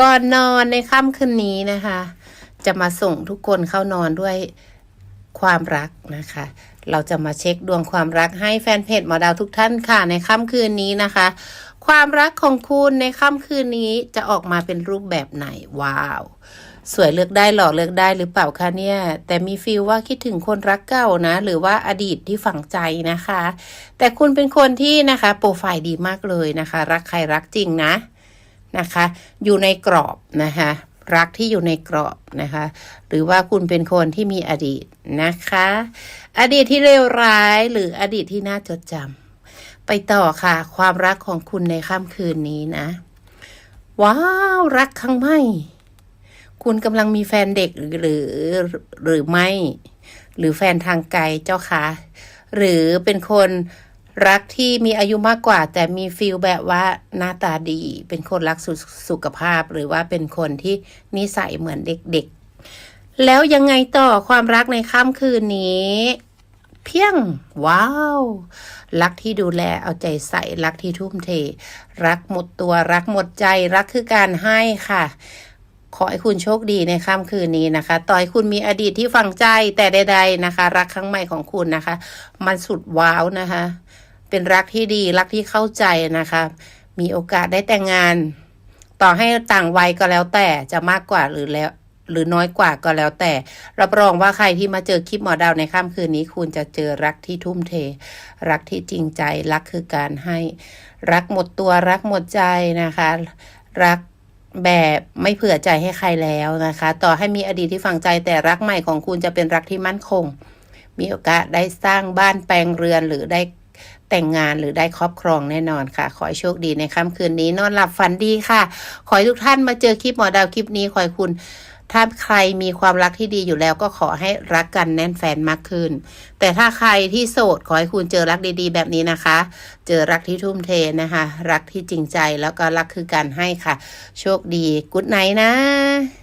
ก่อนนอนในค่ำคืนนี้นะคะ จะมาส่งทุกคนเข้านอนด้วยความรักนะคะ เราจะมาเช็คดวงความรักให้แฟนเพจหมอดาวทุกท่านค่ะ ในค่ำคืนนี้นะคะ ความรักของคุณในค่ำคืนนี้จะออกมาเป็นรูปแบบไหนว้าว สวยเลือกได้หล่อเลือกได้หรือเปล่าคะเนี่ย แต่มีฟีลว่าคิดถึงคนรักเก่านะ หรือว่าอดีตที่ฝังใจนะคะ แต่คุณเป็นคนที่นะคะ โปรไฟล์ดีมากเลยนะคะ รักใครรักจริงนะ นะคะ อยู่ในกรอบนะคะรักที่อยู่ในกรอบนะคะ หรือว่าคุณเป็นคนที่มีอดีตนะคะ อดีตที่เลวร้ายหรืออดีตที่น่าจดจำไปต่อค่ะ ความรักของคุณในค่ำคืนนี้นะ ว้าว รักครั้งใหม่คุณกำลังมีแฟนเด็กหรือหรือไม่ หรือแฟนทางไกลเจ้าคะหรือเป็นคน รักที่มีอายุมากกว่า แต่มีฟีลแบบว่าหน้าตาดี เป็นคนรักสุสุขภาพ หรือว่าเป็นคนที่นิสัยเหมือนเด็กๆ แล้วยังไงต่อความรักในค่ำคืนนี้ เพียง ว้าว รักที่ดูแลเอาใจใส่ รักที่ทุ่มเท รักหมดตัวรักหมดใจ รักคือการให้ค่ะขอให้คุณโชคดีในค่ำคืนนี้นะคะ ต่อให้คุณมีอดีตที่ฝังใจแต่ใด ๆนะคะ รักครั้งใหม่ของคุณนะคะ มันสุดว้าวนะคะ เป็นรักที่ดีรักที่เข้าใจนะคะ มีโอกาสได้แต่งงาน ต่อให้ต่างวัยก็แล้วแต่จะมากกว่าหรือแล้ว หรือน้อยกว่าก็แล้วแต่ รับรองว่าใครที่มาเจอคลิปหมอดาวในค่ำคืนนี้ คุณจะเจอรักที่ทุ่มเท รักที่จริงใจรักคือการให้ รักหมดตัวรักหมดใจนะคะ รักแบบไม่เผื่อใจให้ใครแล้วนะคะ ต่อให้มีอดีตที่ฝังใจแต่รักใหม่ของคุณจะเป็นรักที่มั่นคง มีโอกาสได้สร้างบ้านแปลงเรือนหรือได้ แต่งงานหรือได้ครอบครองแน่นอนค่ะ ขอให้โชคดีในค่ำคืนนี้ นอนหลับฝันดีค่ะ ขอให้ทุกท่านมาเจอคลิปหมอดาวคลิปนี้ขอให้คุณถ้าใครมีความรักที่ดีอยู่แล้วก็ขอให้รักกันแน่นแฟนมากขึ้น แต่ถ้าใครที่โสดขอให้คุณเจอรักดีๆ แบบนี้นะคะ เจอรักที่ทุ่มเทนะคะ รักที่จริงใจแล้วก็รักคือการให้ค่ะ โชคดี กุ๊ดไนท์นะ